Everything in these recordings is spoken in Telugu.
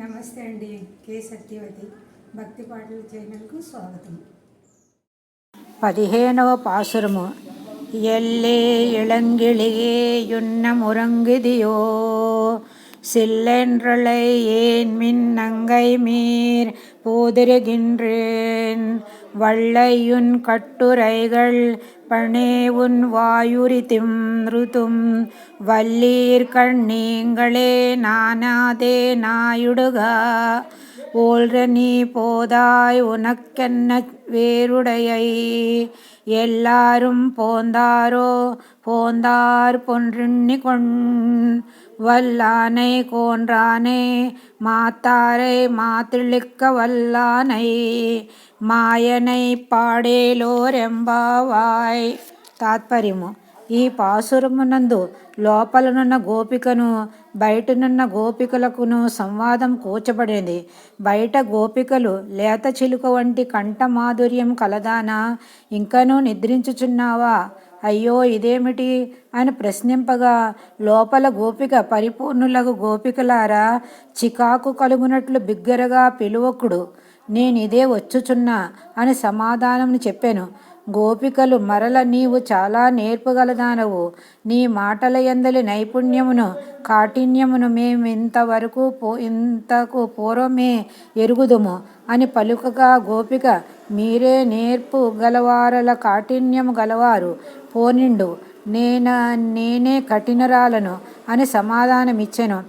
నమస్తే అండి కే సత్యవతి భక్తి పాటల ఛానల్కు స్వాగతం பதிகேனவ பாசுரமு எல்லே இளங்கிளியே யுன்ன முறங்குதியோ சில்லென்றலை ஏன் மின் நங்கை மீர் போதிருகின்றேன் வள்ளையுன் கட்டுரைகள் பணே உன் வாயுரிதிம் ருதும். வல்லீர் கண்ணீங்களே நானாதே நாயுடுக. ஓல்ற நீ போதாய் உனக்கென்ன வேருடையை எல்லாரும் போந்தாரோ போந்தார் பொன்றிண்ணி கொண். வல்லானை கோன்றானே மாத்தாரை மாத்திழிக்க வல்லானை. மாயனை பாடேலோரெம்பாவாய் పాడేలోరెంబావాయ్ తాత్పర్యము. ఈ పాసురమునందు లోపలనున్న గోపికను బయటనున్న గోపికలకును సంవాదం కూర్చబడింది. బయట గోపికలు లేత చిలుక వంటి కంఠ మాధుర్యం కలదానా ఇంకనూ నిద్రించుచున్నావా? అయ్యో ఇదేమిటి? అని ప్రశ్నింపగా లోపల గోపిక పరిపూర్ణులకు గోపికలారా చికాకు కలుగునట్లు బిగ్గరగా పిలువకుడు నేనిదే వచ్చుచున్నా అని సమాధానం చెప్పాను. గోపికలు మరల నీవు చాలా నేర్పుగలదానవు. నీ మాటల ఎందలి నైపుణ్యమును కాఠిన్యమును మేము ఇంతవరకు పో ఇంతకు పూర్వమే ఎరుగుదుము అని పలుకగా గోపిక మీరే నేర్పు గలవారల కాఠిన్యము గలవారు. పోనిండు నేన నేనే కఠినరాలను అని సమాధానమిచ్చెను.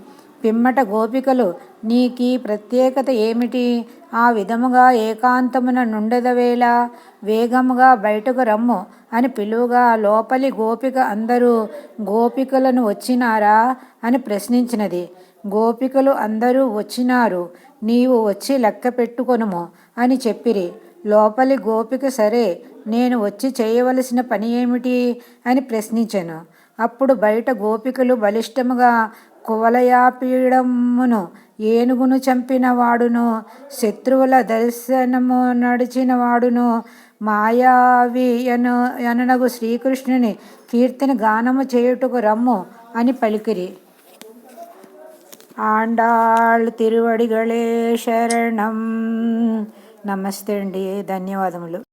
పిమ్మట గోపికలు నీకీ ప్రత్యేకత ఏమిటి? ఆ విధముగా ఏకాంతమున నుండెదవేళ వేగముగా బయటకు రమ్ము అని పిలువగా లోపలి గోపిక అందరూ గోపికలను వచ్చినారా అని ప్రశ్నించినది. గోపికలు అందరూ వచ్చినారు. నీవు వచ్చి లెక్క పెట్టుకొనుము అని చెప్పిరి. లోపలి గోపిక సరే నేను వచ్చి చేయవలసిన పని ఏమిటి అని ప్రశ్నించాను. అప్పుడు బయట గోపికలు బలిష్టముగా కువలయాపీడమును ఏనుగును చంపినవాడును శత్రువుల దర్శనము నడిచిన వాడును మాయావి అను అననగు శ్రీకృష్ణుని కీర్తిని గానము చేయుటకు రమ్ము అని పలికిరి. ఆండాళ్ తిరువడిగళే శరణం. నమస్తే అండి ధన్యవాదములు.